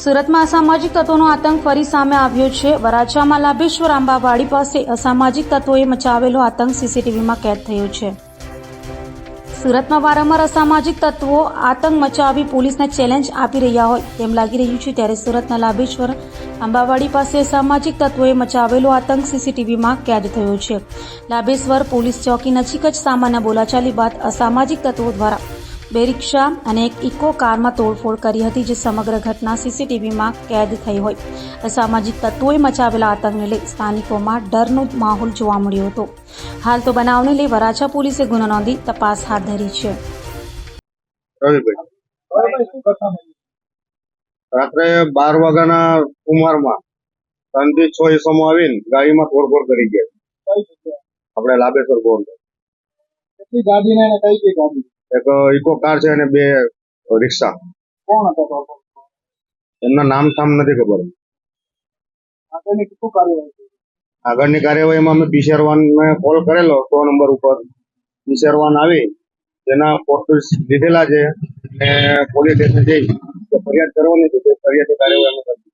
સુરતમાં અસામાજિક તત્વોનો આતંક ફરી સામે આવ્યો છે. વરાછામાં લાભેશ્વર આંબાવાડી પાસે અસામાજિક તત્વોએ મચાવેલો આતંક સીસીટીવીમાં કેદ થયો છે. સુરતમાં વારંવાર અસામાજિક તત્વો આતંક મચાવી પોલીસને ચેલેન્જ આપી રહ્યા હોય તેમ લાગી રહ્યું છે. ત્યારે સુરતના લાભેશ્વર આંબાવાડી પાસે અસામાજિક તત્વોએ મચાવેલો આતંક સીસીટીવીમાં કેદ થયો છે. લાભેશ્વર પોલીસ ચોકી નજીક જ સામાન્ય બોલાચાલી બાદ અસામાજિક તત્વો દ્વારા બે રિક્ષા અને એક ઇકો કારમાં તોડફોડ કરી હતી જે સમગ્ર ઘટના સીસીટીવીમાં કેદ થઈ હોય. અસામાજિક તત્વોએ મચાવેલા આતંકને લઈ સ્થાનિકોમાં ડરનો માહોલ જોવા મળ્યો હતો. હાલ તો બનાવને લઈ વરાછા પોલીસે ગુનો નોંધી તપાસ હાથ ધરી છે. રાત્રે બાર વાગ્યાના ઉંમરમાં ત્રણ છ એસમો આવીને ગાડીમાં તોડફોડ કરી ગયા. આપણે લાભેશ્વર ગોળ ગાડી ને કઈ કઈ ગાડી? એક ઇકો કાર છે અને બે રિક્ષા કોણ હતા એમના નામ થામ નથી ખબર. આગળની શું કાર્યવાહી આગળની કાર્યવાહીમાં અમે પીસીઆર વન કોલ કરેલો સો નંબર ઉપર. પીસીઆર વાન આવી તેના ફોટોસ લીધેલા છે અને પોલીસ સ્ટેશન જઈ ફરિયાદ કરવાની છે ફરિયાદ કાર્યવાહી અમે કરી